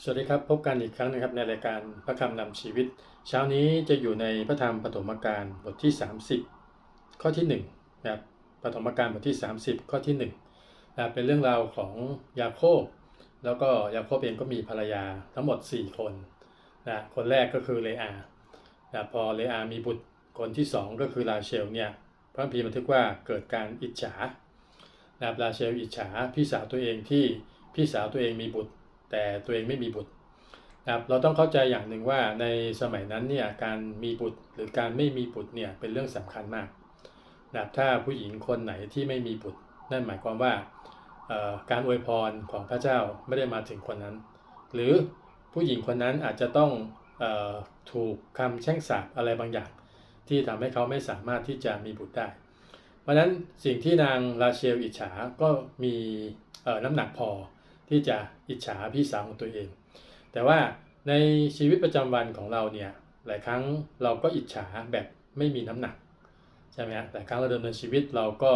สวัสดีครับ พบกันอีกครั้งนะครับในรายการพระคำนำชีวิต เช้านี้จะอยู่ในพระธรรมปฐมกาลบทที่ 30 ข้อที่1นะครับปฐมกาลบทที่ 30 ข้อที่1นะเป็นเรื่องราวของยาโคบ แล้วก็ยาโคบเองก็มีภรรยาทั้งหมด 4 คนนะคนแรกก็คือเลอานะพอเลอามีบุตรคนที่ 2 ก็คือราเชลเนี่ยพระคัมภีร์บันทึกว่าเกิดการอิจฉานะราเชลอิจฉาพี่สาวตัวเองที่พี่สาวตัวเองมีบุตร แต่ตัวเองไม่มีบุตรนะครับเราต้องเข้าใจอย่างหนึ่งว่าในสมัยนั้นเนี่ยการมีบุตรหรือการไม่มีบุตรเนี่ยเป็นเรื่องสำคัญมากนะครับถ้าผู้หญิงคนไหนที่ไม่มีบุตร นั่นหมายความว่าการอวยพรของพระเจ้าไม่ได้มาถึงคนนั้น หรือผู้หญิงคนนั้นอาจจะต้องออถูกคำแช่งสาปอะไรบางอย่าง ที่ทำให้เขาไม่สามารถที่จะมีบุตรได้ เพราะฉะนั้นสิ่งที่นางราเชลอิจฉาก็มีน้ำหนักพอ ที่จะอิจฉาพี่สาวของตัวเอง แต่ว่าในชีวิตประจำวันของเราเนี่ยหลายครั้งเราก็อิจฉาแบบไม่มีน้ำหนักใช่ไหมฮะหลายครั้งเราดำเนินชีวิตเราก็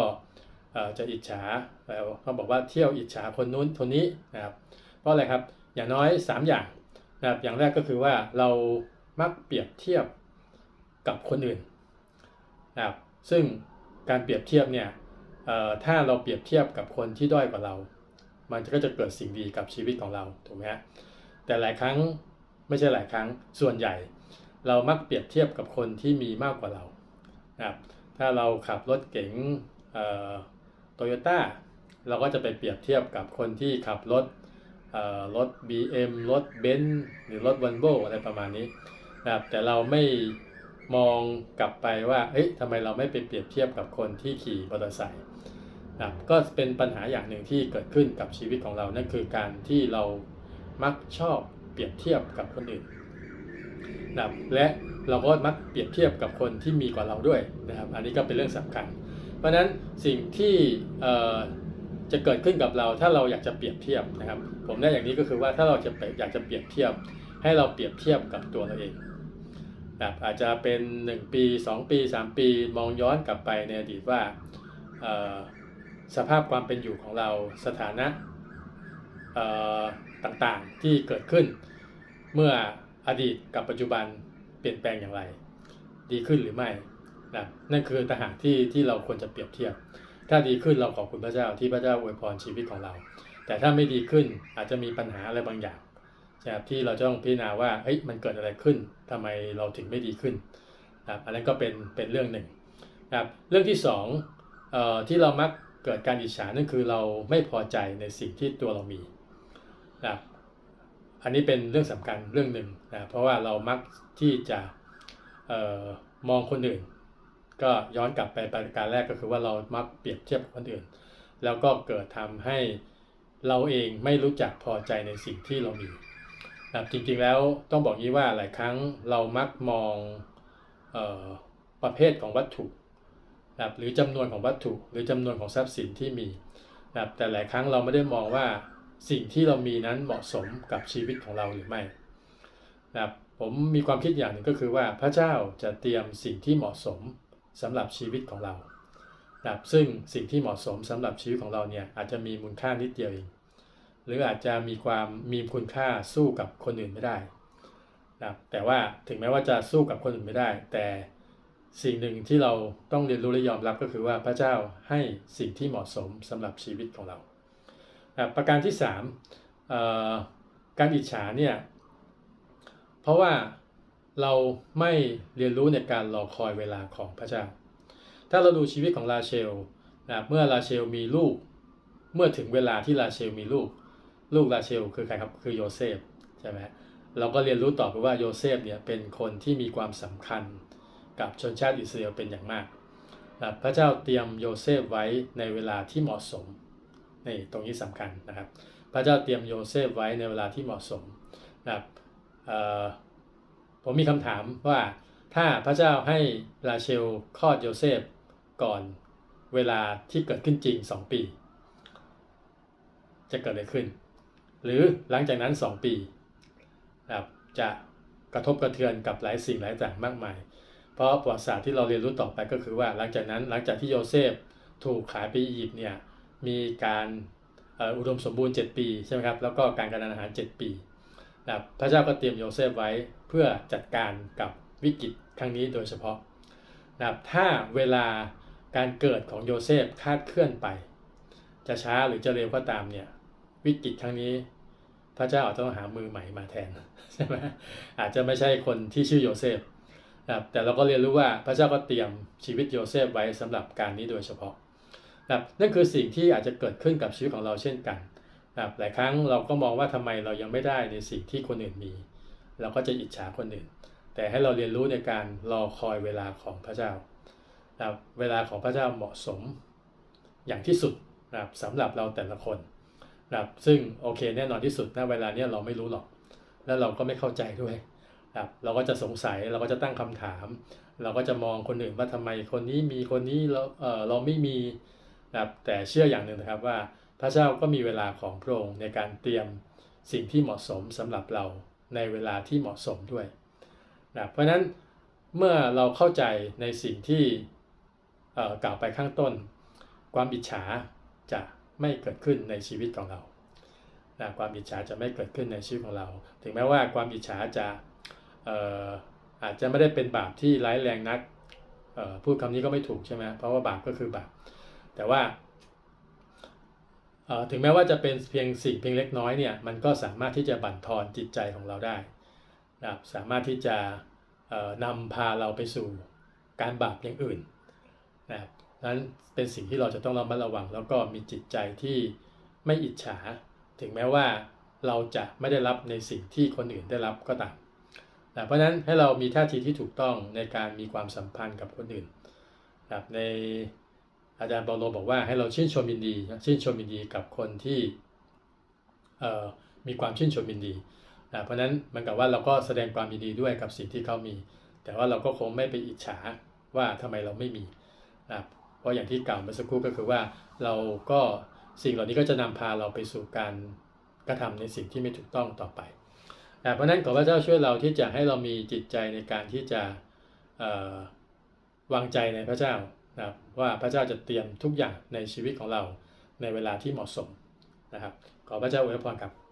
จะอิจฉาแล้วเขาบอกว่าเที่ยวอิจฉาคนนู้นคนนี้นะครับเพราะอะไรครับอย่างน้อย 3 อย่างนะครับอย่างแรกก็คือว่าเรามักเปรียบเทียบกับคนอื่นนะครับซึ่งการเปรียบเทียบเนี่ยถ้าเราเปรียบเทียบกับคนที่ด้อยกว่าเรา มันก็จะเกิดสิ่งดีกับชีวิตของเราถูกไหมฮะแต่หลายครั้งไม่ใช่หลายครั้งส่วนใหญ่ เรามักเปรียบเทียบกับคนที่มีมากกว่าเรานะครับถ้าเราขับรถเก๋งโตโยต้าเราก็จะไปเปรียบเทียบกับคนที่ขับรถรถ BM รถเบนซ์หรือรถวันโบอะไรประมาณนี้นะครับแต่เราไม่มองกลับไปว่าเอ๊ะทำไมเราไม่ไปเปรียบเทียบกับคนที่ขี่มอเตอร์ไซค์ นะก็เป็นปัญหาอย่างหนึ่งที่เกิดขึ้นกับชีวิตของเรา นั่นคือการที่เรามักชอบเปรียบเทียบกับคนอื่นนะและเราก็มักเปรียบเทียบกับคนที่มีกว่าเราด้วยนะครับ อันนี้ก็เป็นเรื่องสำคัญ เพราะฉะนั้นสิ่งที่จะเกิดขึ้นกับเราถ้าเราอยากจะเปรียบเทียบนะครับ ผมได้อย่างนี้ก็คือว่าถ้าเราจะไปอยากจะเปรียบเทียบ ให้เราเปรียบเทียบกับตัวเราเองนะครับอาจจะเป็น 1 ปี 2 ปี 3 ปีมองย้อนกลับไปในอดีตว่า สภาพความเป็นอยู่ของเราสถานะต่างๆที่เกิดขึ้น เมื่ออดีตกับปัจจุบันเปลี่ยนแปลงอย่างไร ดีขึ้นหรือไม่นะนั่นคือต่างหากที่ที่เราควรจะเปรียบเทียบ ถ้าดีขึ้นเราขอบคุณพระเจ้าที่พระเจ้าอวยพรชีวิตของเรา แต่ถ้าไม่ดีขึ้นอาจจะมีปัญหาอะไรบางอย่างนะครับที่เราจะต้องพิจารณาว่าเฮ้ยมันเกิดอะไรขึ้นทำไมเราถึงไม่ดีขึ้นนะครับอันนั้นก็เป็นเป็นเรื่องหนึ่งนะครับเรื่องที่สองเอ่อที่เรามัก เกิดการอิจฉานั่นคือเราไม่พอใจในสิ่งที่ตัวเรามีนะอันนี้เป็นเรื่องสำคัญเรื่องหนึ่งนะเพราะว่าเรามักที่จะออมองคนอื่น ก็ย้อนกลับไปประการแรกก็คือว่าเรามักเปรียบเทียบกับคนอื่น แล้วก็เกิดทำให้เราเองไม่รู้จักพอใจในสิ่งที่เรามีนะจริงๆแล้วต้องบอกงี้ว่าหลายครั้งเรามักมองออประเภทของวัตถุ นะหรือจำนวนของวัตถุ หรือจำนวนของทรัพย์สินที่มีนะแต่หลายครั้งเราไม่ได้มองว่าสิ่งที่เรามีนั้นเหมาะสมกับชีวิตของเราหรือไม่นะผมมีความคิดอย่างหนึ่งก็คือว่าพระเจ้าจะเตรียมสิ่งที่เหมาะสมสำหรับชีวิตของเรานะซึ่งสิ่งที่เหมาะสมสำหรับชีวิตของเราเนี่ยอาจจะมีมูลค่านิดเดียวเอง หรืออาจจะมีความมีคุณค่าสู้กับคนอื่นไม่ได้นะแต่ว่าถึงแม้ว่าจะสู้กับคนอื่นไม่ได้ แต่ สิ่งหนึ่งที่เราต้องเรียนรู้และยอมรับก็คือว่าพระเจ้าให้สิ่งที่เหมาะสมสำหรับชีวิตของเรา ประการที่3การอิจฉาเนี่ยเพราะว่าเราไม่เรียนรู้ในการรอคอยเวลาของพระเจ้า ถ้าเราดูชีวิตของราเชลนะเมื่อราเชลมีลูก เมื่อถึงเวลาที่ราเชลมีลูก ลูกราเชลคือใครครับคือโยเซฟใช่ไหมเราก็เรียนรู้ต่อไปว่าโยเซฟเนี่ยเป็นคนที่มีความสำคัญ กับชนชาติอิสราเอลเป็นอย่างมาก พระเจ้าเตรียมโยเซฟไว้ในเวลาที่เหมาะสมนี่ตรงนี้สำคัญนะครับ พระเจ้าเตรียมโยเซฟไว้ในเวลาที่เหมาะสมนะครับผมมีคำถามว่าถ้าพระเจ้าให้ราเชลคลอดโยเซฟก่อนเวลาที่เกิดขึ้นจริง 2 ปี จะเกิดอะไรขึ้น หรือหลังจากนั้น 2 ปีนะครับจะกระทบกระเทือนกับหลายสิ่งหลายอย่างมากมาย เพราะประวัติศาสตร์ที่เราเรียนรู้ต่อไปก็คือว่าหลังจากนั้นหลังจากที่โยเซฟถูกขายไปอียิปต์เนี่ยมีการอุดมสมบูรณ์ 7 ปีใช่ไหมครับแล้วก็การการอาหาร 7 ปีนะพระเจ้าก็เตรียมโยเซฟไว้เพื่อจัดการกับวิกฤตครั้งนี้โดยเฉพาะนะถ้าเวลาการเกิดของโยเซฟคาดเคลื่อนไป จะช้าหรือจะเร็วก็ตามเนี่ยวิกฤตครั้งนี้ พระเจ้าอาจจะต้องหามือใหม่มาแทนใช่ไหมอาจจะไม่ใช่คนที่ชื่อโยเซฟ นะครับแต่เราก็เรียนรู้ว่าพระเจ้าก็เตรียมชีวิตโยเซฟไว้สำหรับการนี้โดยเฉพาะนะครับนั่นคือสิ่งที่อาจจะเกิดขึ้นกับชีวิตของเราเช่นกันนะครับหลายครั้งเราก็มองว่าทำไมเรายังไม่ได้ในสิ่งที่คนอื่นมี เราก็จะอิจฉาคนอื่น แต่ให้เราเรียนรู้ในการรอคอยเวลาของพระเจ้านะครับเวลาของพระเจ้าเหมาะสมอย่างที่สุดนะครับสำหรับเราแต่ละคนนะครับซึ่งโอเคแน่นอนที่สุดณเวลาเนี้ยเราไม่รู้หรอก แล้วเราก็ไม่เข้าใจด้วย เราก็จะสงสัยเราก็จะตั้งคำถาม เราก็จะมองคนอื่นว่าทำไมคนนี้มีคนนี้เราเเราไม่มีนะครับแต่เชื่ออย่างหนึ่งนะครับว่าพระเจ้าก็มีเวลาของพระองค์ในการเตรียมสิ่งที่เหมาะสมสำหรับเราในเวลาที่เหมาะสมด้วยนะเพราะฉะนั้นเมื่อเราเข้าใจในสิ่งที่กล่าวไปข้างต้น ความอิจฉาจะไม่เกิดขึ้นในชีวิตของเรานะความอิจฉาจะไม่เกิดขึ้นในชีวิตของเรา ถึงแม้ว่าความอิจฉาจะ อาจจะไม่ได้เป็นบาปที่ร้ายแรงนักพูดคำนี้ก็ไม่ถูกใช่ไหมเพราะว่าบาปก็คือบาปแต่ว่าถึงแม้ว่าจะเป็นเพียงสิ่งเพียงเล็กน้อยเนี่ยมันก็สามารถที่จะบั่นทอนจิตใจของเราได้นะครับสามารถที่จะนำพาเราไปสู่การบาปอย่างอื่นนะครับนั้นเป็นสิ่งที่เราจะต้องระมัดระวัง แล้วก็มีจิตใจที่ไม่อิจฉา ถึงแม้ว่าเราจะไม่ได้รับในสิ่งที่คนอื่นได้รับก็ตาม นะเพราะฉะนั้นให้เรามีท่าทีที่ถูกต้องในการมีความสัมพันธ์กับคนอื่นนะในอาจารย์เปาโลบอกว่าให้เราชื่นชมยินดีนะชื่นชมยินดีกับคนที่มีความชื่นชมยินดีนะเพราะนั้นมันกับว่าเราก็แสดงความยินดีด้วยกับสิ่งที่เขามี แต่ว่าเราก็คงไม่ไปอิจฉาว่าทำไมเราไม่มีนะเพราะอย่างที่กล่าวเมื่อสักครู่ก็คือว่าเราก็สิ่งเหล่านี้ก็จะนำพาเราไปสู่การกระทำในสิ่งที่ไม่ถูกต้องต่อไป เพราะฉะนั้นขอพระเจ้าช่วยเราที่จะให้เรามีจิตใจในการที่จะวางใจในพระเจ้านะครับว่าพระเจ้าจะเตรียมทุกอย่างในชีวิตของเราในเวลาที่เหมาะสมนะครับ ขอพระเจ้าอวยพรครับ